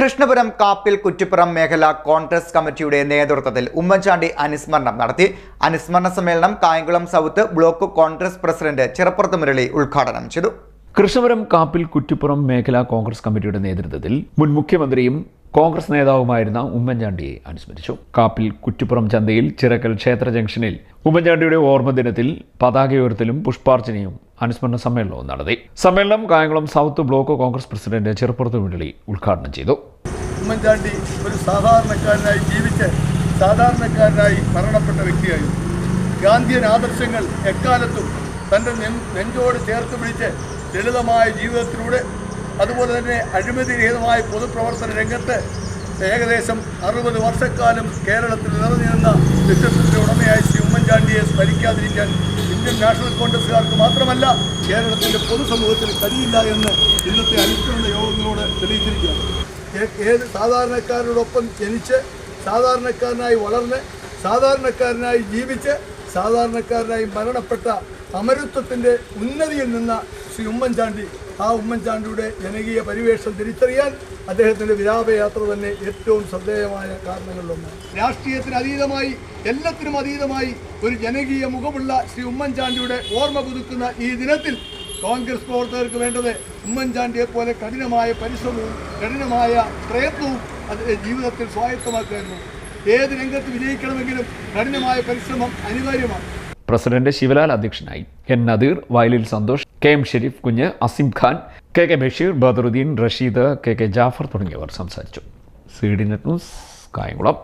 കൃഷ്ണപുരം കാപ്പിൽ കുറ്റിപ്പുറം മേഖല കോൺഗ്രസ് കമ്മിറ്റിയുടെ നേതൃത്വത്തിൽ ഉമ്മൻചാണ്ടി അനുസ്മരണം നടത്തി. അനുസ്മരണ സമ്മേളനം Kayamkulam south block Congress president Chirappurath Murali ഉദ്ഘാടനം ചെയ്തു. കൃഷ്ണപുരം കാപ്പിൽ കുറ്റിപ്പുറം മേഖല കോൺഗ്രസ് കമ്മിറ്റിയുടെ നേതൃത്വത്തിൽ മുൻ മുഖ്യമന്ത്രിയും കോൺഗ്രസ് നേതാവുമായിരുന്ന ഉമ്മൻചാണ്ടിയെ അനുസ്മരിച്ചു. കാപ്പിൽ കുറ്റിപ്പുറം ചന്തയിൽ ചിറക്കൽ ക്ഷേത്ര ജംഗ്ഷനിൽ ഉമ്മൻചാണ്ടിയുടെ ഓർമ്മദിനത്തിൽ പതാക ഉയർത്തലും പുഷ്പാർച്ചനയും അനുസ്മരണ സമ്മേളനവും നടത്തി. സമ്മേളനം Kayamkulam south block Congress president Cheruppurath Murali ഉദ്ഘാടനം ചെയ്തു. ഉമ്മൻചാണ്ടി ഒരു സാധാരണക്കാരനായി ജീവിച്ച് സാധാരണക്കാരനായി മരണപ്പെട്ട വ്യക്തിയായിരുന്നു ഗാന്ധിയൻ ആദർശങ്ങൾ എക്കാലത്തും തന്റെ നെഞ്ചോട് ചേർത്ത് പിടിച്ച് ലളിതമായ ജീവിതത്തിലൂടെ അതുപോലെ തന്നെ അഴിമതിരഹിതമായ പൊതുപ്രവർത്തന രംഗത്ത് ഏകദേശം അറുപത് വർഷക്കാലം കേരളത്തിൽ നിറഞ്ഞു നിന്ന വ്യക്തിത്വത്തിന്റെ ഉടമയായി ശ്രീ ഉമ്മൻചാണ്ടിയെ സ്മരിക്കാതിരിക്കാൻ നാഷണൽ കോൺഗ്രസ്സുകാർക്ക് മാത്രമല്ല കേരളത്തിന്റെ പൊതുസമൂഹത്തിന് കഴിയില്ല എന്ന് ഇന്നത്തെ അനുസരണ യോഗങ്ങളോട് തെളിയിച്ചിരിക്കുകയാണ്. ഏത് സാധാരണക്കാരോടൊപ്പം ജനിച്ച് സാധാരണക്കാരനായി വളർന്ന് സാധാരണക്കാരനായി ജീവിച്ച് സാധാരണക്കാരനായി മരണപ്പെട്ട അമരത്വത്തിന്റെ ഉന്നതിയിൽ നിന്ന ശ്രീ ഉമ്മൻചാണ്ടി ആ ഉമ്മൻചാണ്ടിയുടെ ജനകീയ പരിവേഷം തിരിച്ചറിയാൻ അദ്ദേഹത്തിന്റെ വിലാപയാത്ര തന്നെ ഏറ്റവും ശ്രദ്ധേയമായ കാരണങ്ങളിലൊന്നാണ്. രാഷ്ട്രീയത്തിന് അതീതമായി എല്ലാത്തിനും അതീതമായി ഒരു ജനകീയ മുഖമുള്ള ശ്രീ ഉമ്മൻചാണ്ടിയുടെ ഓർമ്മ പുതുക്കുന്ന ഈ ദിനത്തിൽ കോൺഗ്രസ് പ്രവർത്തകർക്ക് വേണ്ടത് ഉമ്മൻചാണ്ടിയെ പോലെ കഠിനമായ പരിശ്രമവും കഠിനമായ പ്രയത്നവും ജീവിതത്തിൽ സ്വായത്തമാക്കുകയായിരുന്നു. ഏത് രംഗത്ത് വിജയിക്കണമെങ്കിലും കഠിനമായ പരിശ്രമം അനിവാര്യമാണ്. പ്രസിഡന്റ് ശിവലാൽ അധ്യക്ഷനായി. എൻ നദീർ വയലിൽ Santhosh K M Sharif Kunju Asim Khan K K Basheer Badaruddin Rasheed K K Jafar തുടങ്ങിയവർ സംസാരിച്ചു. C D net news Kayamkulam.